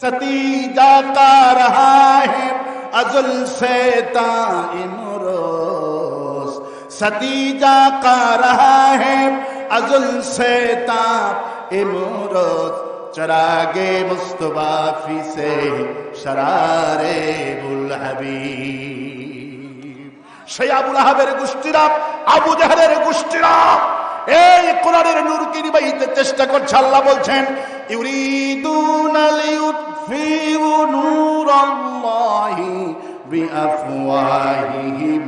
सतीजा का रहा है अजुल से ताइमरोस सतीजा का रहा है अजुल से ताइमरोस चरागे मुस्तबाफी से शरारे बुल हबीब সেই আবুল আহাবের গোষ্ঠীরা আবু জাহেলের গোষ্ঠীরা এই কোরআনের নূরকে নিবাহিতে চেষ্টা করছে আল্লাহ বলছেন ইউরিদুনা লিউতফিউ নূরাল্লাহি বিআফওয়াহিহিম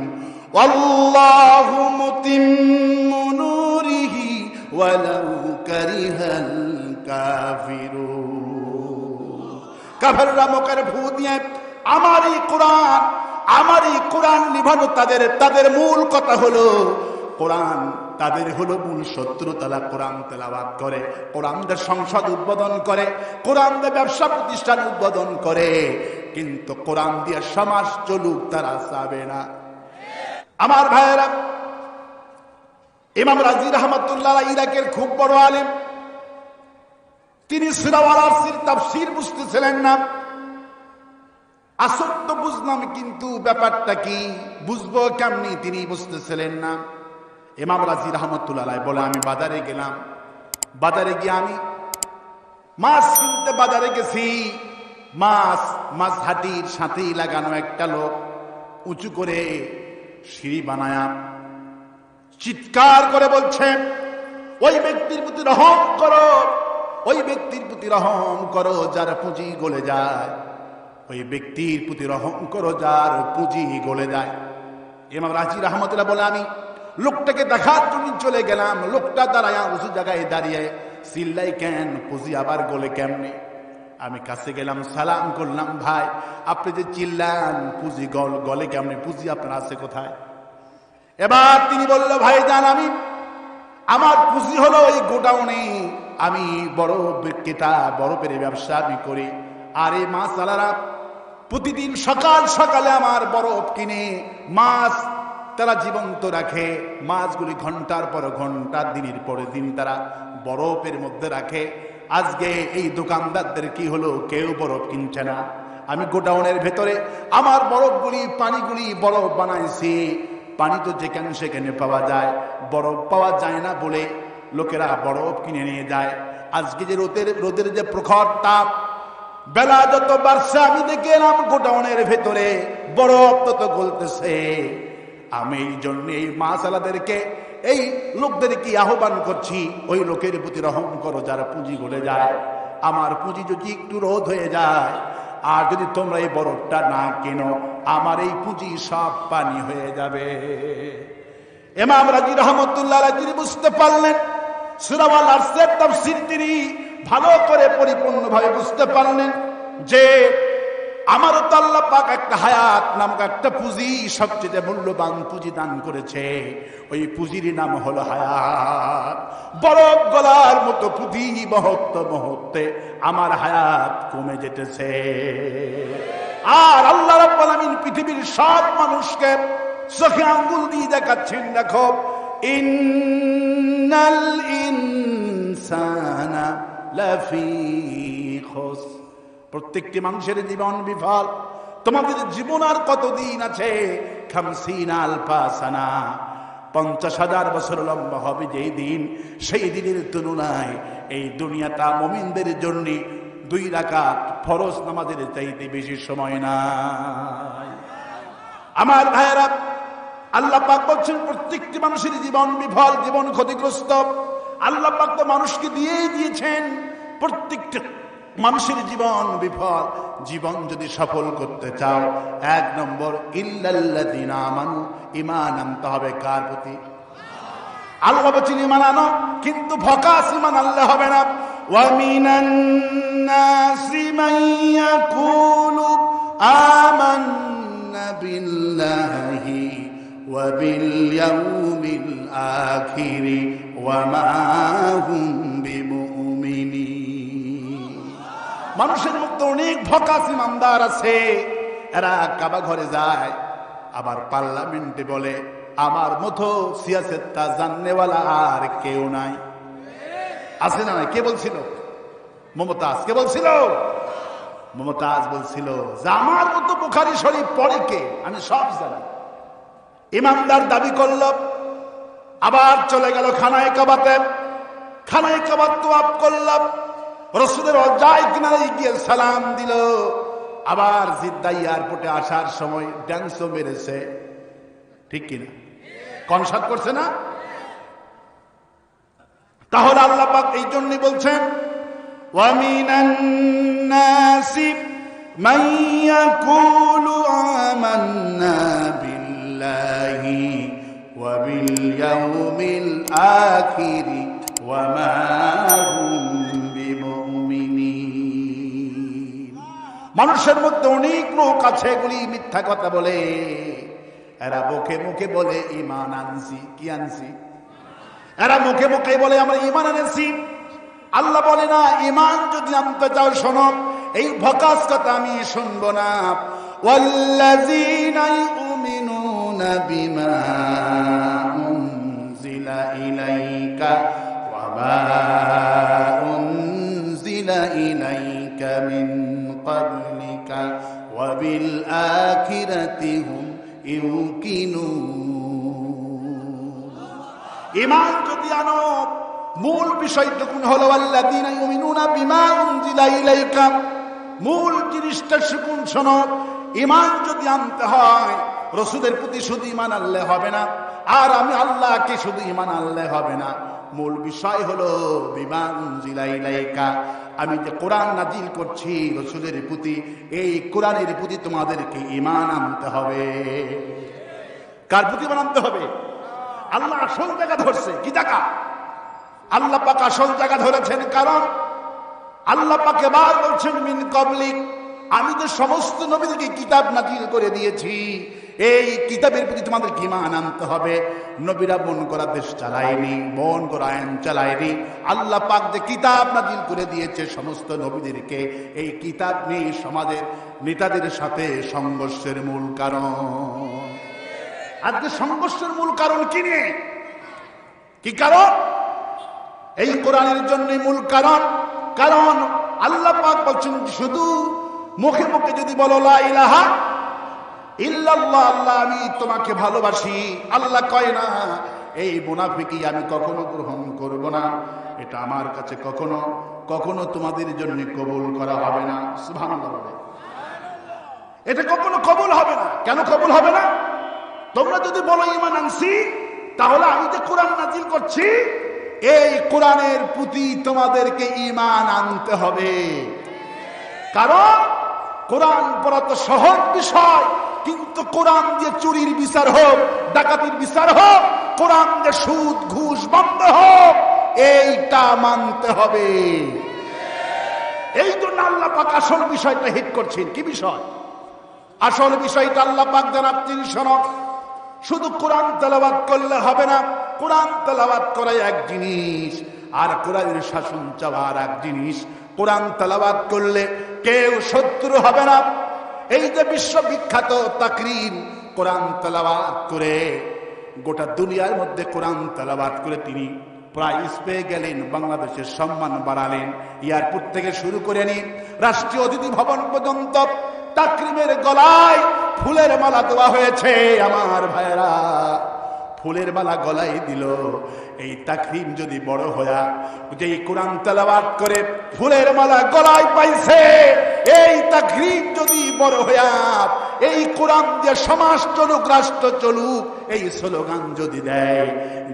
ওয়াল্লাহু মুতিম্মু নূরিহি ওয়ালাউ কারিহাল কাফিরুন কাফেররা মুখের ভূ দিয়ে আমারই কোরআন আমারই কোরআন নিভানো তাদের তাদের মূল কথা হলো কোরআন তাদের হলো মূল শত্রু, তারা কোরআন তেলাবাদ করে, কোরআনদের সংসদ উদ্বোধন করে, কোরআনদের ব্যবসা প্রতিষ্ঠান উদ্বোধন করে, কিন্তু কোরআন দিয়ে সমাজ চলুক তারা চাবে না। আমার ভাইয়েরা, ইমাম রাজি রহমতুল্লাহ ইরাকের খুব বড় আলেম। তিনি সিরাওয়ালার তাফসির বুঝতেছিলেন না। আসল তো বুঝলাম, কিন্তু ব্যাপারটা কি? বুঝব কেমনি তিনি বুঝতেছিলেন না। ইমাম রাজি রহমতুল্লাহ বলে, আমি বাজারে গেলাম। বাজারে গিয়ে আমি মাছ কিনতে বাজারে গেছি। মাছ মাছ হাটির সাথেই লাগানো একটা লোক উঁচু করে সিঁড়ি বানায়া চিৎকার করে বলছে, ওই ব্যক্তির প্রতি রহম করো, ওই ব্যক্তির প্রতি রহম করো যার পুঁজি গলে যায়। ওই ব্যক্তির প্রতি রহম করো যার পুঁজি গলে যায়। এমাম রাজি রহমতুল্লাহ বলে, আমি লোকটাকে দেখার জন্য চলে গেলাম। লোকটা দাঁড়ায় উঁচু জায়গায় দাঁড়িয়ে সিল্লাই কেন, পুঁজি আবার গলে কেমনে? আমি কাছে গেলাম, সালাম করলাম, ভাই, আপনি যে চিল্লান, পুঁজি গল, গলে কেমনে? পুঁজি আপনার আছে কোথায়? এবার তিনি বলল, ভাই যান আমি, আমার পুঁজি হলো ওই গোডাউনে। আমি বড় বড় পেরে ব্যবসা আমি করি। আর এই মাছ আলারা প্রতিদিন সকাল সকালে আমার বরফ কিনে মাছ তারা জীবন্ত রাখে, মাছগুলি ঘণ্টার পর ঘণ্টা, দিনের পরে দিন তারা বরফের মধ্যে রাখে। আজকে এই দোকানদারদের কি হলো? কেউ বরফ কিনছে না। আমি গোডাউনের ভেতরে আমার বরফগুলি, পানিগুলি বরফ বানাইছি। পানি তো যেখানে সেখানে পাওয়া যায়। বরফ পাওয়া যায় না বলে লোকেরা বরফ কিনে নিয়ে যায়। আজকে যে রোদের রোদের যে প্রখর তাপ, বেলা যত বাড়ছে, আমি দেখে এলাম গোডাউনের ভেতরে বরফ তত গলতেছে। আমি এই জন্য এই মাসালাদেরকে, এই লোকদেরকে আহ্বান করছি? ওই লোকের প্রতি রহম করো, যারা পুঁজি গলে যায়। আমার পুঁজি যদি একটু রোধ হয়ে যায়, আর যদি তোমরা এই বরফটা না কেনো, আমার এই পুঁজি সব পানি হয়ে যাবে। এমাম রাজি রহমতুল্লাহ বুঝতে পারলেন, সুরাওয়াল আরসের তিনি ভালো করে পরিপূর্ণভাবে বুঝতে পারলেন যে আমারও তো আল্লাহ পাক একটা হায়াত নামক একটা পুঁজি সবচেয়ে মূল্যবান পুঁজি দান করেছে। ওই পুঁজির নাম হলো হায়াত। বরফ গলার মতো পুঁজি মহত্ব মহত্বে আমার হায়াত কমে যেতেছে। আর আল্লাহ রাব্বুল আমিন পৃথিবীর সব মানুষকে চোখে আঙ্গুল দিয়ে দেখাচ্ছেন, দেখো। ইন্নাল ইনসানা লাফি প্রত্যেকটি মানুষের জীবন বিফল। তোমাদের জীবন আর কতদিন আছে? পঞ্চাশ হাজার বছর লম্বা হবে যেই দিন। সেই দিনের তুলনায় এই দুনিয়াটা মমিনদের জন্য দুই রাকাত ফরজ নামাজের চাইতে বেশি সময় নাই। আমার ভাইয়েরা, আল্লাহ পাক বলছেন, প্রত্যেকটি মানুষের জীবন বিফল, জীবন ক্ষতিগ্রস্ত। আল্লাহ পাক তো মানুষকে দিয়েই দিয়েছেন প্রত্যেকটা মানুষের জীবন বিফল। জীবন যদি সফল করতে চাও, এক নম্বর, ইল্লাল্লাযিনা আমানু, ঈমান আনতে হবে কার প্রতি? আল্লাহ ঈমান আনো। কিন্তু ভকাস ঈমান আল্লাহ হবে না। মিনান নাসি মান ইয়াকুলু, আমান্না বিল্লাহি ওয়া বিল ইয়াউমিল মানুষের মধ্যে অনেক ভকাস ইমানদার আছে। এরা কাবা ঘরে যায়, আবার পার্লামেন্টে বলে, আমার মতো সিয়াসেত্তা জাননেওয়ালা আর কেউ নাই। আছে না কে বলছিল? মমতাজ। কে বলছিল? মমতাজ বলছিল, যে আমার মতো বুখারি শরীফ পড়ে কে? আমি সব জানি। ইমানদার দাবি করল, আবার চলে গেল খানায় কাবাতে। খানায় কাবাত তোয়াব করলাম রসুদের অজায় কিনারে গিয়ে সালাম দিল। আবার জিদ্দা এয়ারপোর্টে আসার সময় ড্যান্সও মেরেছে। ঠিক কিনা? কনসার্ট করছে না? তাহলে আল্লাহ পাক এই জন্যই বলছেন ওয়ামিনান আখির মানুষের মধ্যে অনেক লোক আছে এগুলি মিথ্যা কথা বলে এরা মুখে মুখে বলে ইমান আনছি কি আনছি এরা মুখে মুখে বলে আমরা ইমান এনেছি আল্লাহ বলে না ইমান যদি আনতে চাও শোনো এই ভকাস কথা আমি শুনবো না والذين يؤمنون بما أنزل إليك وما أنزل إليك من قبلك وبالآخرة هم يوقنون ইমান যদি আনো মূল বিষয়টুকুন হলো আল্লাযীনা ইউমিনুনা বিমা উনজিলা ইলাইকা মূল জিনিসটা শুকুন শোনো ইমান যদি আনতে হয় রসুলের প্রতি শুধু ইমান আনলে হবে না আর আমি আল্লাহকে শুধু ইমান আনলে হবে না মূল বিষয় হলো বিমা উনজিলা ইলাইকা আমি যে কোরআন নাজিল করছি রসুলের প্রতি, এই কোরআনের প্রতি তোমাদেরকে ইমান আনতে হবে। কার প্রতি আনতে হবে? আল্লাহ আসল জায়গা ধরছে। কি জায়গা? আল্লাহ আসল জায়গা ধরেছেন কারণ, আল্লাহ পাকে বার বলছেন, মিন কবলিক আমি তো সমস্ত নবীদেরকে কিতাব নাজিল করে দিয়েছি। এই কিতাবের প্রতি তোমাদের কিমান আনতে হবে? নবীরা মন করা দেশ চালায়নি, মন করা আইন চালায়নি। আল্লাহ পাক যে কিতাব নাজিল করে দিয়েছে সমস্ত নবীদেরকে, এই কিতাব নিয়ে সমাজের নেতাদের সাথে সংঘর্ষের মূল কারণ। আজকে সংঘর্ষের মূল কারণ কি নিয়ে? কি কারণ? এই কোরআনের জন্য মূল কারণ। কারণ আল্লাহ পাক বলছেন শুধু মুখে মুখে যদি বলো ইলাহা ইল্লাল্লাহ, আল্লাহ, আমি তোমাকে ভালোবাসি। আল্লাহ কয় না, এই মুনাফিকি আমি কখনো গ্রহণ করব না। এটা আমার কাছে কখনো কখনো তোমাদের জন্য কবুল করা হবে না। সুবহানাল্লাহ। এটা কখনো কবুল হবে না। কেন কবুল হবে না? তোমরা যদি বলো, ইমান আনছি তাহলে আমি যে কোরআন নাজিল করছি, এই কোরআনের প্রতি তোমাদেরকে ইমান আনতে হবে। কারণ কোরআন পড়া তো সহজ বিষয়, কিন্তু কোরআন দিয়ে চুরির বিচার হোক, ডাকাতির বিচার হোক, কোরআন দিয়ে সুদ, ঘুষ বন্ধ হোক, এইটা মানতে হবে। এই জন্য আল্লাহ পাক আসল বিষয়টা হিট করছেন। কি বিষয়? আসল বিষয়টা আল্লাহ পাক জানাচ্ছেন শোনো শুধু কোরআন তেলাবাদ করলে হবে না, কোরআন তেলাবাদ করাই এক জিনিস, আর কোরআনের শাসন চাওয়া আর এক জিনিস। কোরআন তেলাবাদ করলে কেউ শত্রু হবে না। এই যে বিশ্ববিখ্যাত তাকরিন কোরআন তালাবাদ করে, গোটা দুনিয়ার মধ্যে কোরআন তালাবাদ করে তিনি প্রাইজ পেয়ে গেলেন, বাংলাদেশের সম্মান বাড়ালেন, এয়ারপোর্ট থেকে শুরু করে নিন রাষ্ট্রীয় অতিথি ভবন পর্যন্ত তাকরিমের গলায় ফুলের মালা দেওয়া হয়েছে। আমার ভাইরা ফুলের মালা গলায় দিল। এই তাকরিম যদি বড় হয়া যে কোরআন তেলাবাদ করে ফুলের মালা গলায় পাইছে, এই তাকরিম যদি বড় হয়া, এই কোরআন দিয়ে সমাজ চলুক, রাষ্ট্র চলুক, এই স্লোগান যদি দেয়,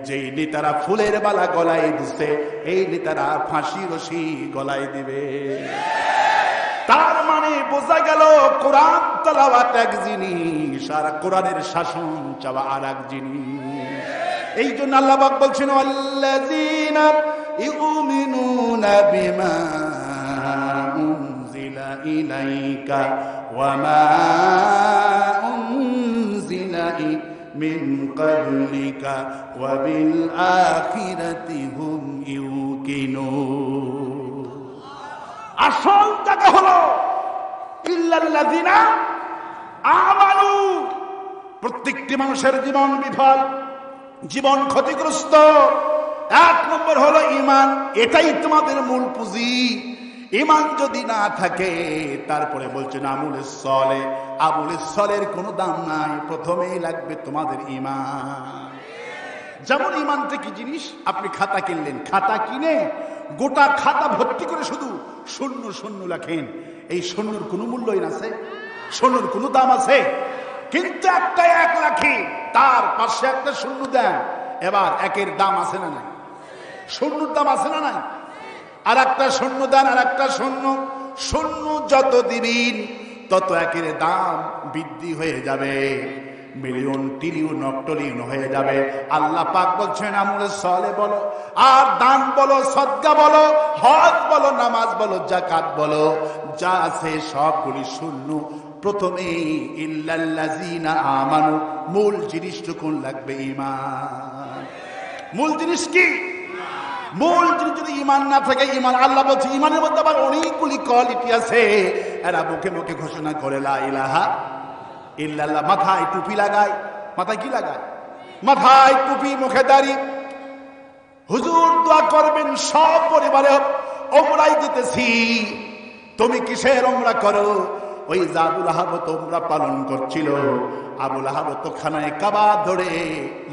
যেই নেতারা ফুলের মালা গলায় দিছে, এই নেতারা ফাঁসি রশি গলায় দিবে। তার মানে বোঝা গেল, কোরআন তালাওয়াত এক জিনিস, আর কোরআনের শাসন চাওয়া আর এক জিনিস। এই জন্য আল্লাহ পাক বলছেন মিন ক্বাবলিকা ওয়া আখিরাতি হুম ইউকিনুন. আসল জায়গা হলো, ইল্লাল্লাযিনা আমানু। প্রত্যেকটি মানুষের জীবন বিফল। জীবন ক্ষতিগ্রস্ত। এক নম্বর হলো ইমান এটাই তোমাদের মূল পুঁজি। ইমান যদি না থাকে, তারপরে বলছেন আমুলের সলে আমুলের সলের কোনো দাম নাই। প্রথমেই লাগবে তোমাদের ইমান যেমন ইমানটা কি জিনিস? আপনি খাতা কিনলেন। খাতা কিনে গোটা খাতা ভর্তি করে শুধু শূন্য শূন্য লেখেন। এই শূন্যর কোনো মূল্যই আছে। শূন্যর কোনো দাম আছে। কিন্তু একটা এক লাখে, তার পাশে একটা শূন্য দেন। এবার একের দাম আছে না নাই? শূন্যর দাম আছে না নাই? আর একটা শূন্য দেন, আর একটা শূন্য। শূন্য যত দিবিন, তত একের দাম বৃদ্ধি হয়ে যাবে। মিলিয়ন ট্রিলিয়ন অক্টলিয়ন হয়ে যাবে। আল্লাহ পাক বলছেন, আমলে সলে বলো, আর দান বলো সদ্গা বলো, হজ বলো, নামাজ বলো জাকাত বলো, যা আছে সবগুলি শূন্য। প্রথমে ইল্লাল্লাযিনা আমানু মূল জিনিসটুকুন লাগবে ইমান মূল জিনিস কি? মূল জিনিস যদি ইমান না থাকে ইমান আল্লাহ বলছে ইমানের মধ্যে আবার অনেকগুলি কোয়ালিটি আছে। এরা মুখে মুখে ঘোষণা করে, লা ইলাহা ইল্লাল্লাহ। মাথায় টুপি লাগায়। মাথায় কি লাগায়? মাথায় টুপি, মুখে দাড়ি। হুজুর, দোয়া করবেন, সব পরিবারে ওমরাই দিতেছি। তুমি কিসের ওমরা করো? ওই যে আবুল আহাব তোমরা পালন করছিল। আবুল আহাব তো খানায় কাবা ধরে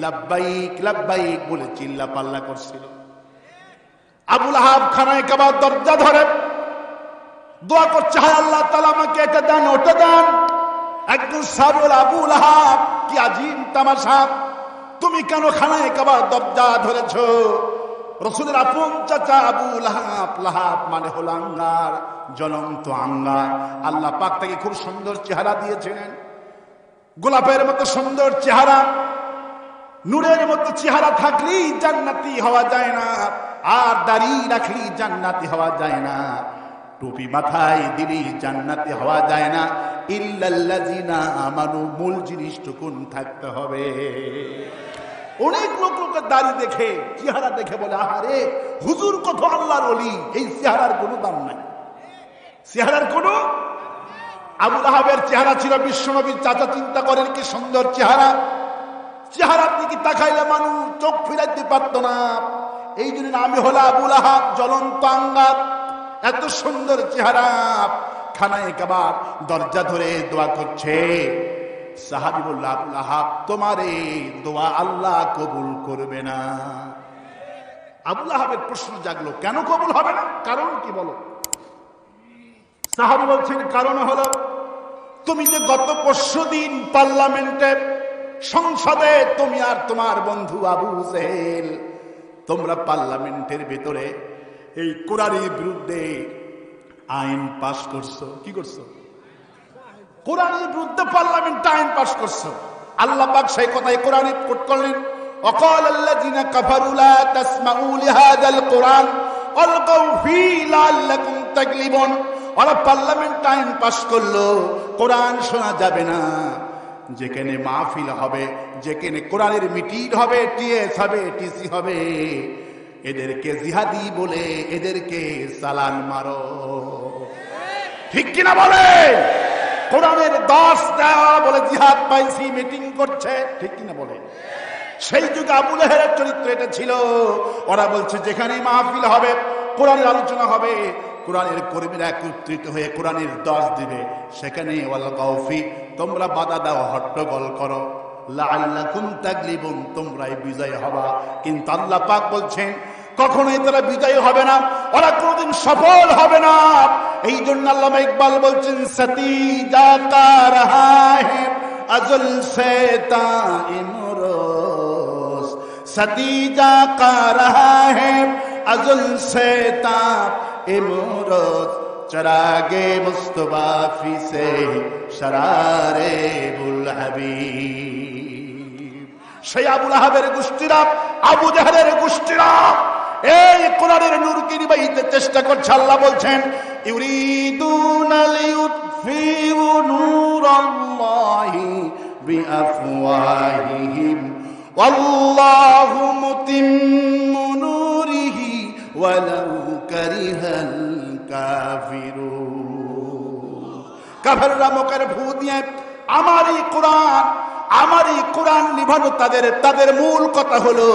লাব্বাইক লাব্বাইক বলে চিল্লা পাল্লা করছিল। আবুল আহাব খানায় কাবার দরজা ধরে। দোয়া করছে, হায় আল্লাহ তালা আমাকে এটা দেন, ওটা দেন। একজন সাবুল আবুল আহাব, কি আজিম তামাশা। তুমি কেন খানায় কাবার দরজা ধরেছ? রসুলের আপন চাচা আবু লাহাব লাহাব মানে হল আঙ্গার, জ্বলন্ত আঙ্গার। আল্লাহ পাক তাকে খুব সুন্দর চেহারা দিয়েছিলেন। গোলাপের মতো সুন্দর চেহারা, নূরের মতো চেহারা থাকলেই জান্নাতি হওয়া যায় না, আর দাড়ি রাখলেই জান্নাতি হওয়া যায় না। টুপি মাথায় দিলি জান্নাতি হওয়া যায় না। ইল্লাল্লাযিনা আমানু, মূল জিনিসটুকুন থাকতে হবে। অনেক লোক লোকের দাড়ি দেখে, চেহারা দেখে বলে, আহারে, হুজুর কত আল্লাহর অলি এই চেহারার কোনো দাম নাই। চেহারার কোনো? আবুল আহাবের চেহারা ছিল বিশ্বনবীর চাচা, চিন্তা করেন কি সুন্দর চেহারা। চেহারার দিকে তাকাইলে মানুষ চোখ ফিরাইতে পারত না। এই জন্য আমি হলো আবুল আহাব, জ্বলন্ত আঙ্গার। এত সুন্দর চেহারা। খানায় কাবার দরজা ধরে দোয়া করছে। সাহাবি বলল আবুল তোমার এই দোয়া আল্লাহ কবুল করবে না। আবুল আহাবের প্রশ্ন জাগলো, কেন কবুল হবে না? কারণ কি বলো? সাহাবি বলছেন, কারণ হলো, তুমি যে গত পরশু দিন পার্লামেন্টে সংসদে তুমি আর তোমার বন্ধু আবু জেহেল, তোমরা পার্লামেন্টের ভেতরে এই কোরআনের বিরুদ্ধে আইন পাশ করছ, কি করছ? কোরআনের বিরুদ্ধে পার্লামেন্ট আইন পাশ করছো আল্লাহ পাক সেই কথাই কোরআনে কোট করলেন وقال الذين كفروا لا تسمعوا لهذا القرآن والقوا فيه لعلكم تغلبون ওরা পার্লামেন্ট আইন পাশ করলো কোরআন শোনা যাবে না যেখানে মাহফিল হবে যেখানে কোরআনের মিটিং হবে টিএস হবে টিসি হবে এদেরকে জিহাদি বলে এদেরকে সালান মারো ঠিক কিনা বলে কোরআনের দশ দেওয়া বলে জিহাদ পাইছি, মিটিং করছে। ঠিক কিনা বলে? সেই যুগে আবুল হেরের চরিত্র এটা ছিল। ওরা বলছে যেখানে মাহফিল হবে, কোরআনের আলোচনা হবে। কোরআনের কর্মীরা একত্রিত হয়ে কোরআনের দশ দিবে। সেখানে তোমরা বাধা দাও, হট্টগোল করো। তোমরাই বিজয় হবা। কিন্তু আল্লাহ পাক বলছেন, কখনোই তারা বিজয় হবে না। ওরা কোনোদিন সফল হবে না। এই জন্য আল্লামা ইকবাল বলছেন, সতী যাতা যা কা রাহা হে, আজল চরাগে মুস্তবাফি সে শরারে বুল হাবিব। সেই আবুল আহাবের গোষ্ঠীরা, আবু জাহারের গোষ্ঠীরা এই কোরআনের নূরকে নিবাহিতে চেষ্টা করছে আল্লাহ বলছেন, ইউরিদুনা লিউতফিউ নূরাল্লাহি বিআফওয়াহিহিম। ওয়াল্লাহু মুতিম্মু নূরিহি ওয়ালাউ কারিহাল কাফিরুন। কাফেররা মুখের ফু দিয়ে আমারই কোরআন আমারই কোরআন নিভানো তাদের তাদের মূল কথা হলো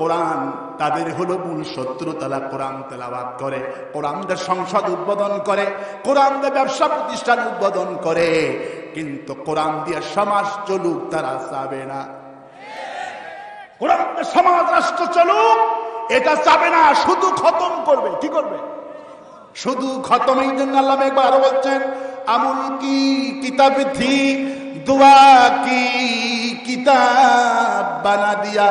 কোরআন তাদের হলো মূল শত্রু তারা কোরআন তেলাবাদ করে, কোরআনদের সংসদ উদ্বোধন করে, কোরআনদের ব্যবসা প্রতিষ্ঠান উদ্বোধন করে, কিন্তু কোরআন দিয়ে সমাজ চলুক তারা চাবে না। কোরআন সমাজ রাষ্ট্র চলুক, এটা চাবে না, শুধু খতম করবে, কি করবে? শুধু খতম, এই জন্য আল্লাহ একবার আরও বলছেন, আমুল কি কিতাব থি দুয়া কি কিতাব বানা দিয়া।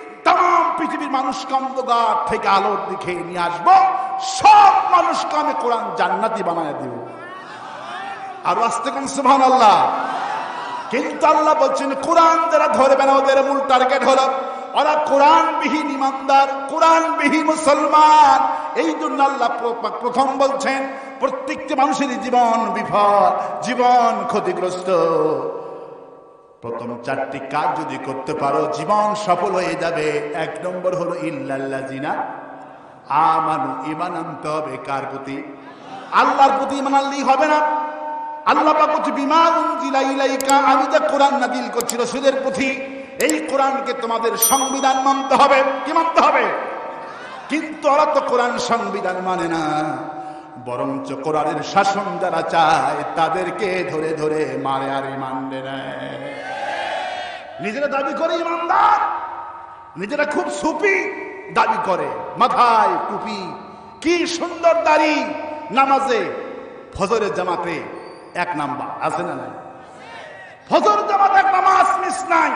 তাম পৃথিবীর মানুষকে অন্ধকার থেকে আলোর দিকে নিয়ে আসব। সব মানুষকে আমি কোরআন জান্নাতি বানায় দিব। আর আসতে কোন সুবহান আল্লাহ কিন্তু আল্লাহ বলছেন, কোরআন যারা ধরবে না, ওদের মূল টার্গেট হলো, ওরা কোরআন বিহীন ইমানদার কোরআন বিহীন মুসলমান। এই জন্য আল্লাহ প্রথম বলছেন, প্রত্যেকটি মানুষের জীবন বিফল, জীবন ক্ষতিগ্রস্ত। প্রথম চারটি কাজ যদি করতে পারো, জীবন সফল হয়ে যাবে। এক নম্বর হলো ইল্লাল্লাহ জিনা আমানু ইমান আনতে হবে। কার প্রতি? আল্লাহর প্রতি ইমান আনলেই হবে না। আল্লাহ বলছে, বিমা উনজিলা ইলাইকা, আমি যে কোরআন নাজিল করছি রসুলের প্রতি, এই কোরআনকে তোমাদের সংবিধান মানতে হবে। কি মানতে হবে? কিন্তু ওরা তো কোরআন সংবিধান মানে না। বরঞ্চ কোরআনের শাসন যারা চায়, তাদেরকে ধরে ধরে মারে আর মানবে নেয়। নিজেরা দাবি করে ইমানদার, নিজেরা খুব সুপি দাবি করে। মাথায় টুপি। কি সুন্দর দাড়ি নামাজে ফজরের জামাতে এক নাম্বার, আছে না নাই? ফজর জামাতে এক নামাজ মিস নাই।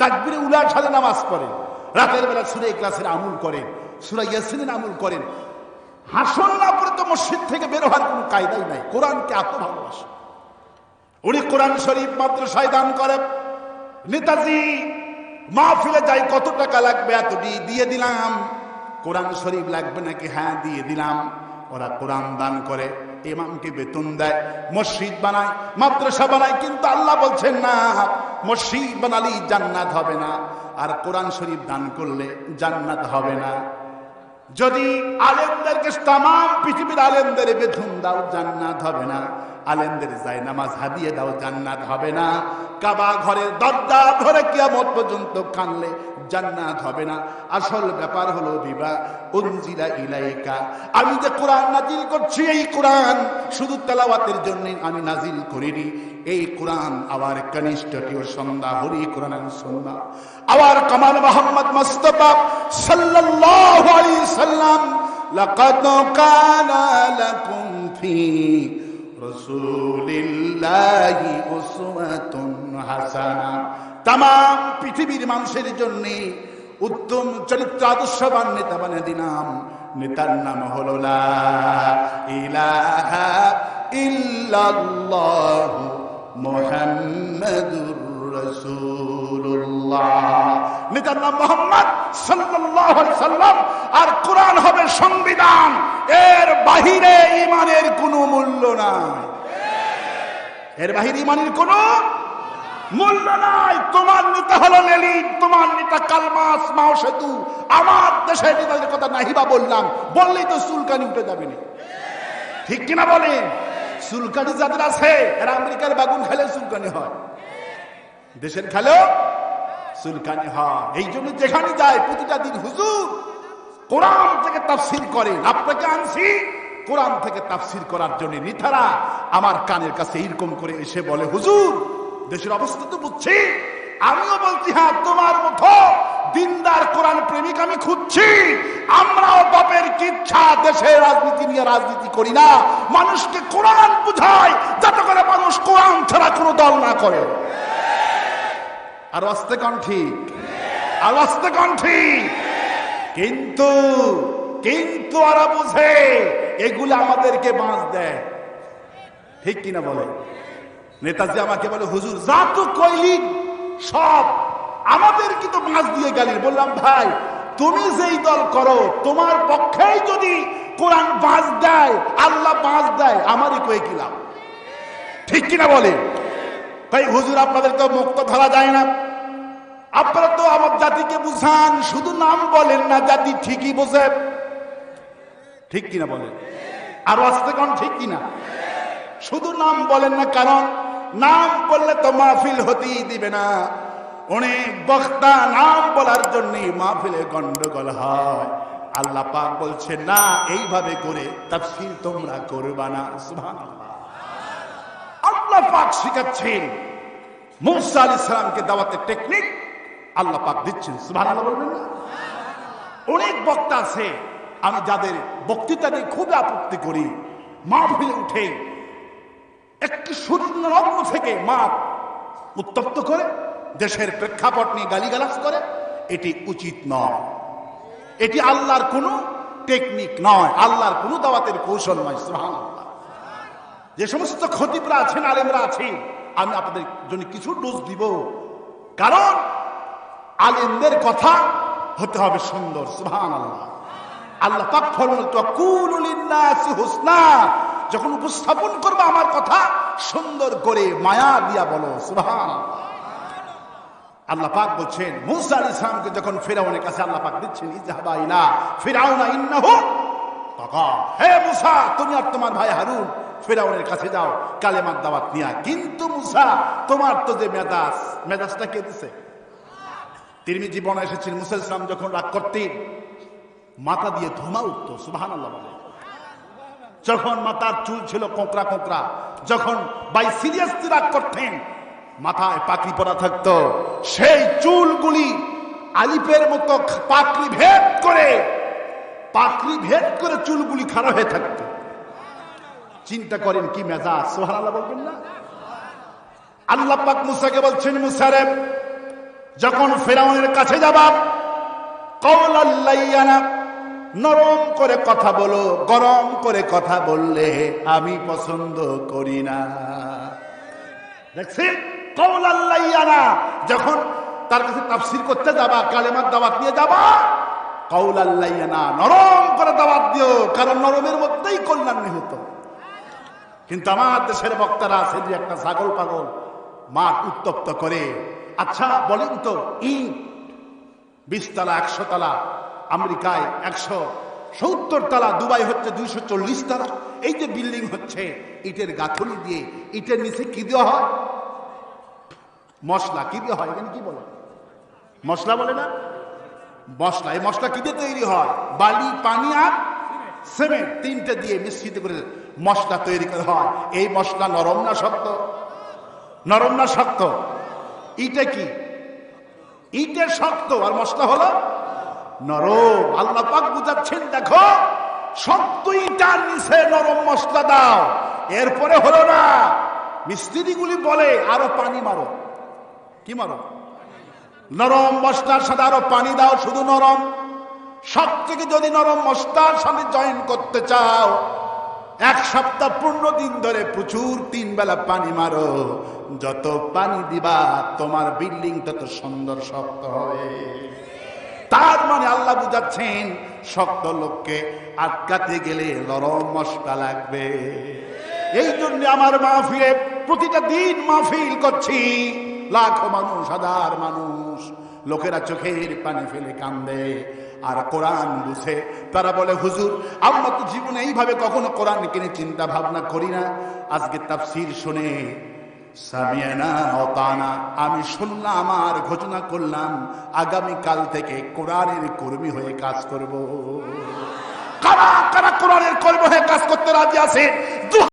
তাকবিরে উলার সাথে নামাজ পড়ে। রাতের বেলা সুরে ক্লাসের আমুল করেন সুরা ইয়াসিনের আমুল করেন হাসন না পরে তো মসজিদ থেকে বের হওয়ার কোনো কায়দাই নাই। কোরআনকে এত ভালোবাসে। উনি কোরআন শরীফ মাদ্রাসায় দান করে। নেতাজি, মাহফিলে যাই কত টাকা লাগবে এত দি- দিয়ে দিলাম। কোরআন শরীফ লাগবে নাকি? হ্যাঁ দিয়ে দিলাম। ওরা কোরআন দান করে, ইমামকে বেতন দেয়, মসজিদ বানায়, মাদ্রাসা বানায়, কিন্তু আল্লাহ বলছেন না, মসজিদ বানালেই জান্নাত হবে না। আর কোরআন শরীফ দান করলে জান্নাত হবে না। যদি আলেমদেরকে তাম পৃথিবীর আলেমদের বেতন দাও, জান্নাত হবে না। আলেমদের যাই নামাজ হাদিয়ে দাও, জান্নাত হবে না। কাবা ঘরের দরজা ধরে কিয়ামত পর্যন্ত কানলে জান্নাত হবে না। আসল ব্যাপার হলো বিবাহ উনজিলা ইলাইকা। আমি যে কোরআন নাজিল করছি, এই কোরআন শুধু তেলাওয়াতের জন্য আমি নাজিল করিনি। এই কোরআন আবার কনিষ্ঠটিও সন্ধ্যা, হরি কোরআন সন্ধ্যা। আবার কামাল মোহাম্মদ মুস্তফা সাল্লাল্লাহু আলাইহি সাল্লাম, লাকাদ কানা লাকুম ফি রাসূলিল্লাহি উসওয়াতুন হাসানা। তাম পৃথিবীর মানুষের জন্য উত্তম চরিত্র আদর্শবান নেতা বানিয়ে দিলাম। নেতার নাম হলো লা ইলাহা ইল্লাল্লাহু মুহাম্মাদুর রাসূলুল্লাহ নেতার নাম মোহাম্মদ সাল্লাম। আর কোরআন হবে সংবিধান। এর বাহিরে ইমানের কোনো মূল্য নাই। এর বাহিরে ইমানের কোনো মূল্য নাই। তোমার নেতা হলো লেলিন, তোমার নেতা কালমাস মাও সেতু আমার দেশের নেতাদের কথা নাহিবা বললাম, বললেই তো চুলকানি উঠে যাবে না। ঠিক কিনা বলেন? চুলকানি যাদের আছে, এরা আমেরিকার বাগুন খেলে চুলকানি হয়। দেশের খেলেও চুলকানি হয়। এই জন্য যেখানে যায় প্রতিটা দিন হুজুর কোরআন থেকে তাফসির করেন আপনাকে আনছি, কোরআন থেকে তাফসির করার জন্য নিথারা। আমার কানের কাছে এইরকম করে এসে বলে, হুজুর, দেশের অবস্থা তো বুঝছি। আমিও বলছি হ্যাঁ তোমার মতো দিনদার কোরআন প্রেমিক আমি খুঁজছি। আমরাও বাপের কি ইচ্ছা দেশের রাজনীতি নিয়ে রাজনীতি করি না। মানুষকে কোরআন বুঝায় যাতে করে মানুষ কোরআন ছাড়া কোনো দল না করে। আর আসতে কন ঠিক আর আসতে কন ঠিক কিন্তু কিন্তু ওরা বুঝে, এগুলো আমাদেরকে বাঁচ দেয়। ঠিক কিনা বলে? নেতাজি আমাকে বলে, হুজুর যা তো কইলি সব আমাদের কি তো বাঁচ দিয়ে গেলি বললাম, ভাই, তুমি যেই দল করো, তোমার পক্ষেই যদি কোরআন বাঁচ দেয়, আল্লাহ বাঁচ দেয়, আমারই কয়ে কি লাভ? ঠিক কিনা বলে? তাই হুজুর, আপনাদের তো মুক্ত ধরা যায় না। আপনারা তো আমার জাতিকে বুঝান, শুধু নাম বলেন না, জাতি ঠিকই বোঝে। ঠিক কিনা বলেন? আর আসতে কোন ঠিক কিনা? শুধু নাম বলেন না, কারণ নাম বললে তো মাহফিল হতেই দিবে না। অনেক বক্তা নাম বলার জন্য মাহফিলে গন্ডগোল হয়। আল্লাহ পাক বলছে, না, এইভাবে করে তাফসীর তোমরা করবা না। সুবহানাল্লাহ। আল্লাহ পাক শিখাচ্ছেন। মুসা আলাইহিস সালামকে দাওয়াতের টেকনিক আল্লাহ পাক দিচ্ছেন অনেক বক্তা আছে, আমি যাদের বক্তৃতা নিয়ে খুবই আপত্তি করি, মাহফিলে উঠে একটি শূন্য লগ্ন থেকে মা উত্তপ্ত করে দেশের প্রেক্ষাপট নিয়ে গালিগালাজ করে, এটি উচিত নয়। এটি আল্লাহর কোনো টেকনিক নয়, আল্লাহর কোনো দাওয়াতের কৌশল নয়, সুবহানাল্লাহ। যে সমস্ত খতিবরা আছেন, আলেমরা আছেন, আমি আপনাদের জন্য কিছু ডোজ দিব। কারণ আলেমদের কথা হতে হবে সুন্দর সুহান আল্লাহ আল্লাহ পাক হুসনা যখন উপস্থাপন করবে আমার কথা, সুন্দর করে মায়া দিয়া বলো সুহান আল্লাহ পাক বলছেন, মুসা আলাইহিস সালামকে যখন ফিরাউনের কাছে আল্লাহ পাক দিচ্ছেন, ইজহাবা ফিরাউনা ইন্নাহু তাকা হে মুসা, তুমি আর তোমার ভাই হারুন ফিরাউনের কাছে যাও, কালেমার দাওয়াত নিয়া কিন্তু মুসা, তোমার তো যে মেজাজ, মেজাজটা কে দিছে? তিরমি জীবনে এসেছেন, মুসা ইসলাম যখন রাগ করতেন, মাথা দিয়ে ধোমা উঠত সুবাহান আল্লাহ বলে। যখন মাথার চুল ছিল কোঁকড়া কোঁকড়া, যখন বাই সিরিয়াসলি রাগ করতেন, মাথায় পাকড়ি পরা থাকতো। সেই চুলগুলি আলিপের মতো পাকড়ি ভেদ করে পাকড়ি ভেদ করে চুলগুলি খারাপ হয়ে থাকতো। চিন্তা করেন কি মেজাজ? সোহান আল্লাহ বলবেন না? আল্লাহ পাক মুসাকে বলছেন মুসারেব যখন ফেরাউনের কাছে যাবা কৌল আল্লাইয়ানা নরম করে কথা বলো, গরম করে কথা বললে আমি পছন্দ করি না। দেখছেন? কৌল আল্লাইয়ানা যখন তার কাছে তাফসির করতে যাবা, কালেমার দাওয়াত নিয়ে যাবা কৌল নরম করে দাওয়াত দিও, কারণ নরমের মধ্যেই কল্যাণ নিহত। কিন্তু আমার দেশের বক্তারা যে একটা ছাগল পাগল, মাঠ উত্তপ্ত করে আচ্ছা বলেন তো ইট বিশ তালা একশো তালা আমেরিকায় একশো সত্তর তালা, দুবাই হচ্ছে দুইশো চল্লিশ তালা, এই যে বিল্ডিং হচ্ছে, ইটের গাঁথনি দিয়ে, ইটের নিচে কি দেওয়া হয়? মশলা কি দেওয়া হয়? এখানে কি বলে? মশলা বলে না? মশলা, এই মশলা কি দিয়ে তৈরি হয়? বালি, পানি আর সিমেন্ট, তিনটে দিয়ে মিশ্রিত করে মশলা তৈরি করা হয়। এই মশলা নরম না শক্ত? নরম না শক্ত? ইটে কি? ইটের শক্ত আর মশলা হলো নরম। আল্লাহ পাক বুঝাচ্ছেন, দেখো, শক্ত ইটার নিচে নরম মশলা দাও। এরপরে হলো না, মিস্ত্রিগুলি বলে, আরও পানি মারো। কি মারো? নরম মশলার সাথে আরও পানি দাও, শুধু নরম। সব থেকে যদি নরম মশলার সাথে জয়েন করতে চাও এক সপ্তাহ পূর্ণ দিন ধরে প্রচুর তিন বেলা পানি মারো। যত পানি দিবা, তোমার বিল্ডিং তত সুন্দর, শক্ত হবে। তার মানে আল্লাহ বুঝাচ্ছেন, শক্ত লোককে আটকাতে গেলে নরম মশলা লাগবে। এই জন্য আমার মাহফিলে প্রতিটা দিন মাহফিল করছি। লাখো মানুষ, হাজার মানুষ, লোকেরা চোখের পানি ফেলে কান্দে। আর কোরআন বুঝে। তারা বলে, হুজুর, আমরা তো জীবনে এইভাবে কখনো কোরআন কিনে চিন্তা ভাবনা করি না। আজকে তাফসির শুনে আমি শুনলাম আর ঘোষণা করলাম আগামী কাল থেকে কোরআনের কর্মী হয়ে কাজ করব। কারা কারা কোরআনের কর্মী হয়ে কাজ করতে রাজি আছে?